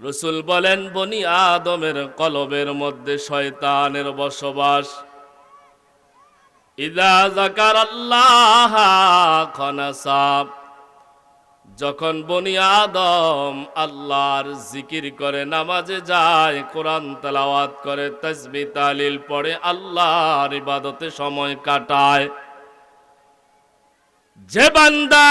রসুল বলেন, বনি আদমের কলবের মধ্যে শয়তানের বসবাস। ইদা জাকার আল্লাহ খনাসাব যখন বনি আদম আল্লাহর জিকির করে, নামাজে যায়, কোরআন তালাওয়াত করে তসবি তালিল পড়ে, আল্লাহর ইবাদতে সময় কাটায়। যে বান্দা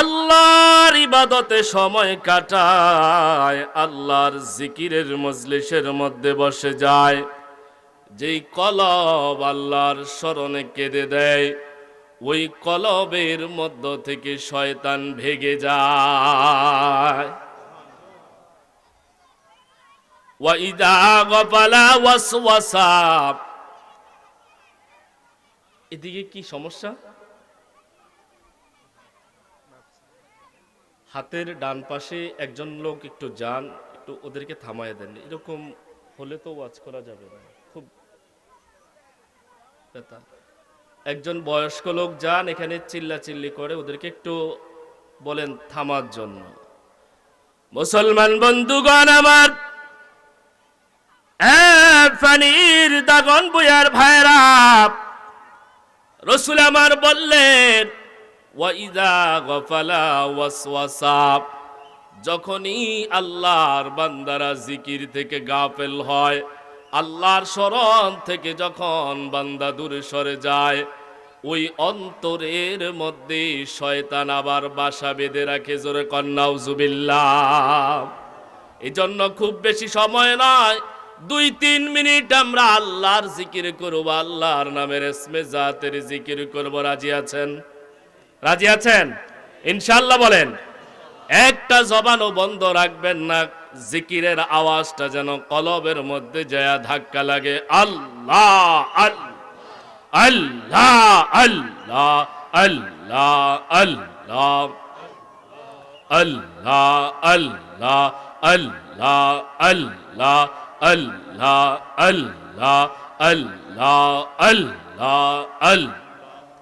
আল্লাহর ইবাদতে সময় কাটায়, আল্লাহর জিকিরের মজলিসের মধ্যে বসে যায়। যেই কলব আল্লাহর স্মরণে কেঁদে দেয়, ওই কলবের মধ্য থেকে শয়তান ভেগে যায়। এদিকে কি সমস্যা? হাতের ডান পাশে একজন লোক একটু যান, একটু ওদেরকে থামায় দেন। এরকম হলে তো ওয়াচ করা যাবে না। খুব একজন বয়স্ক লোক যান, এখানে চিল্লা চিল্লি করে ওদেরকে একটু বলেন থামার জন্য। মুসলমান বন্ধুগণ আমার এ ফানির দাগন বুয়ার ভাইরা, রসুল আমার বললেন ওয়াইদা যখনই আল্লাহর বান্দারা জিকির থেকে গাফেল হয়, আল্লাহর স্মরণ থেকে যখন বান্দা দূরে সরে যায়, ওই অন্তরের মধ্যে শয়তান আবার বাসা বেঁধে রাখে জোরে কন্যাউ জুবিল্লাহ এই জন্য খুব বেশি সময় নয়, দুই তিন মিনিট আমরা আল্লাহর জিকির করব, আল্লাহর নামের এসমে জাতের জিকির করব, রাজি আছেন? রাজি আছেন ইনশাল্লাহ বলেন একটা জবানও বন্ধ রাখবেন না জিকিরের আওয়াজটা যেন কলবের মধ্যে জয়া ধাক্কা লাগে আল্লাহ আল্লাহ আল্লাহ আল্লাহ আল্লাহ আল্লাহ আল্লাহ আল্লাহ আল্লাহ আল্লাহ আল্লাহ আল্লাহ আল্লাহ আল্লাহ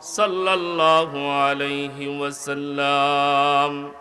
صلى الله عليه وسلم.